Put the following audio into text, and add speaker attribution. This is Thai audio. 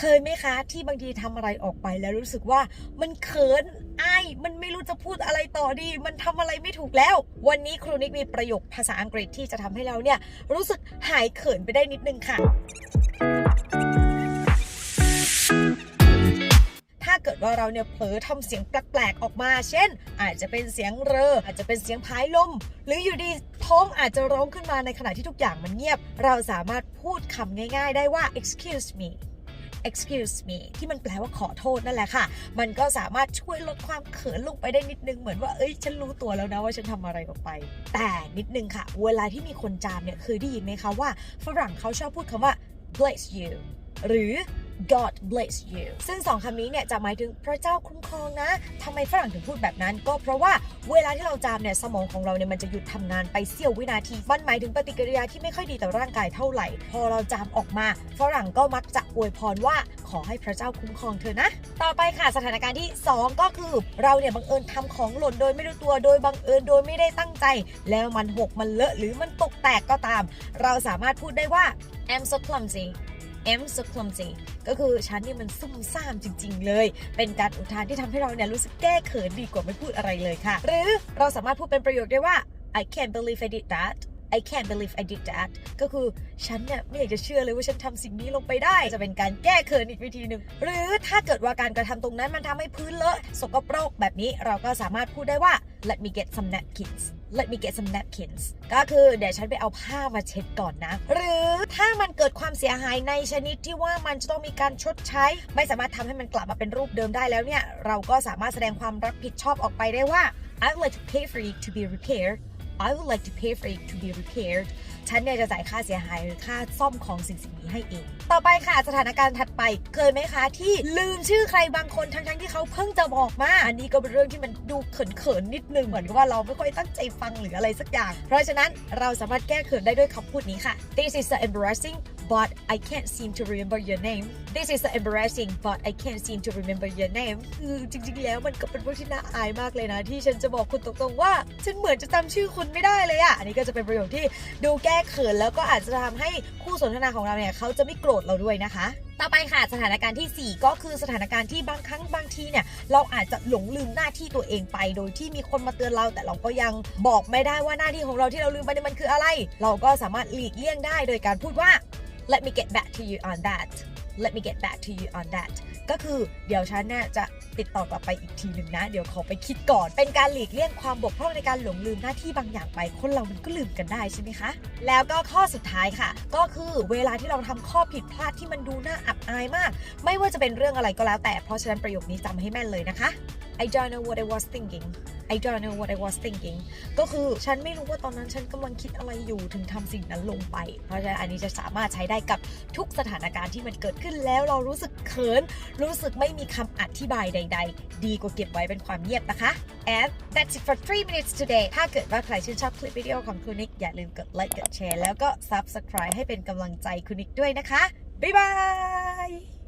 Speaker 1: เคยไหมคะที่บางทีทำอะไรออกไปแล้วรู้สึกว่ามันเขินอายมันไม่รู้จะพูดอะไรต่อดี มันทำอะไรไม่ถูกแล้ว วันนี้ครูนิกมีประโยคภาษาอังกฤษที่จะทำให้เราเนี่ย รู้สึกหายเขินไปได้นิดนึงค่ะ ถ้าเกิดว่าเราเนี่ยเผลอทำเสียงแปลกๆออกมา เช่น อาจจะเป็นเสียงเรอ อาจจะเป็นเสียงพายลม หรืออยู่ดีท้องอาจจะร้องขึ้นมาในขณะที่ทุกอย่างมันเงียบ เราสามารถพูดคำง่าย ๆ ได้ว่า excuse me excuse me ที่มันแปลว่าขอโทษนั่นแหละค่ะ มันก็สามารถช่วยลดความเขินลงไปได้นิดนึงเหมือนว่าเอ้ยฉันรู้ตัวแล้วนะว่าฉันทำอะไรออกไป แต่นิดนึงค่ะ เวลาที่มีคนจามเนี่ยเคยได้ยินไหมคะว่าฝรั่งเขาชอบพูดคำว่า bless you หรือ God bless you ซึ่งสองคำนี้เนี่ยจะหมายถึงพระเจ้าคุ้มครองนะทำไมฝรั่งถึงพูดแบบนั้น ก็เพราะว่าเวลาที่เราจามเนี่ยสมองของเราเนี่ยมันจะหยุดทำงานไปเสี้ยววินาที มันหมายถึงปฏิกิริยาที่ไม่ค่อยดีต่อร่างกายเท่าไหร่ พอเราจามออกมา ฝรั่งก็มักจะอวยพรว่าขอให้พระเจ้าคุ้มครองเธอนะ ต่อไปค่ะสถานการณ์ที่ 2 ก็คือเราเนี่ยบังเอิญทำของหล่นโดยไม่รู้ตัวโดยบังเอิญโดยไม่ได้ตั้งใจ แล้วมันหกมันเลอะหรือมันตกแตกก็ตาม เราสามารถพูดได้ว่า I'm so clumsy M so clumsy ก็คือฉันนี่มันซุ่มซ่ามจริง ๆ เลย เป็นการอุทานที่ทำให้เราเนี่ยรู้สึกแก้เขินดีกว่าไม่พูดอะไรเลยค่ะ หรือเราสามารถพูดเป็นประโยคได้ว่า I can't believe I did that I can't believe I did that ก็คือฉันเนี่ยไม่อยากจะเชื่อเลยว่าฉันทำสิ่งนี้ลงไปได้ จะเป็นการแก้เขินอีกวิธีหนึ่ง หรือถ้าเกิดว่าการกระทำตรงนั้นมันทำให้พื้นเลอะสกปรกแบบนี้เราก็สามารถพูดได้ว่า let me get some napkins let me get some napkins ก็คือเดี๋ยวฉันไปเอาผ้ามาเช็ดก่อนนะ หรือถ้ามันเกิดความเสียหายในชนิดที่ว่ามันจะต้องมีการชดใช้ ไม่สามารถทำให้มันกลับมาเป็นรูปเดิมได้แล้วเนี่ย เราก็สามารถแสดงความรับผิดชอบออกไปได้ว่า I would like to pay for it to be repaired I would like to pay for it to be repaired ฉันเนี่ยจะจ่ายค่าเสียหายหรือค่าซ่อมของสิ่งสิ่งนี้ให้เอง ต่อไปค่ะสถานการณ์ถัดไปเคยไหมคะที่ลืมชื่อใครบางคนทั้งๆที่เขาเพิ่งจะบอกมา อันนี้ก็เป็นเรื่องที่มันดูเขินๆนิดนึงเหมือนกับว่าเราไม่ค่อยตั้งใจฟังหรืออะไรสักอย่าง เพราะฉะนั้นเราสามารถแก้เขินได้ด้วยคำพูดนี้ค่ะ This is so embarrassing but I can't seem to remember your name This is so embarrassing but I can't seem to remember your name คือจริงๆแล้วมันก็เป็นเรื่องที่น่าอายมากเลยนะที่ฉันจะบอกคุณตรงๆว่า ฉันเหมือนจะจำชื่อคุณไม่ได้เลยอะอันนี้ก็จะเป็นประโยคที่ดูแก้เขินแล้วก็อาจจะทำให้คู่สนทนาของเราเนี่ยเขาจะไม่โกรธเราด้วยนะคะ ต่อไปค่ะสถานการณ์ทีสี่4 ก็คือสถานการณ์ที่บางครั้งบางทีเนี่ยเราอาจจะหลงลืมหน้าที่ตัวเองไป โดยที่มีคนมาเตือนเรา แต่เราก็ยังบอกไม่ได้ว่าหน้าที่ของเราที่เราลืมไปเนี่ยมันคืออะไร เราก็สามารถหลีกเลี่ยงได้โดยการพูดว่า let me get back to you on that let me get back to you on that ก็คือเดี๋ยวฉันเนี่ยจะติดต่อกลับไปอีกทีหนึ่งนะ เดี๋ยวขอไปคิดก่อน เป็นการหลีกเลี่ยงความบกพร่องในการหลงลืมหน้าที่บางอย่างไป คนเรามันก็ลืมกันได้ใช่ไหมคะ แล้วก็ข้อสุดท้ายค่ะ ก็คือเวลาที่เราทำข้อผิดพลาดที่มันดูน่าอับอายมาก ไม่ว่าจะเป็นเรื่องอะไรก็แล้วแต่ เพราะฉะนั้นประโยคนี้จำให้แม่นเลยนะคะ I don't know what I was thinking I don't know what I was thinking ก็คือฉันไม่รู้ว่าตอนนั้นฉันกำลังคิดอะไรอยู่ถึงทำสิ่งนั้นลงไป เพราะฉะนั้นอันนี้จะสามารถใช้ได้กับทุกสถานการณ์ที่มันเกิดขึ้นแล้วเรารู้สึกเขิน รู้สึกไม่มีคำอธิบายใด ๆ ดีกว่าเก็บไว้เป็นความเงียบนะคะ and that's it for 3 minutes today ถ้าเกิดว่าใครชื่นชอบคลิปวิดีโอของคุณนิกอย่าลืมกดไลค์กดแชร์แล้วก็ subscribe ให้เป็นกำลังใจคุณนิกด้วยนะคะบ๊ายบาย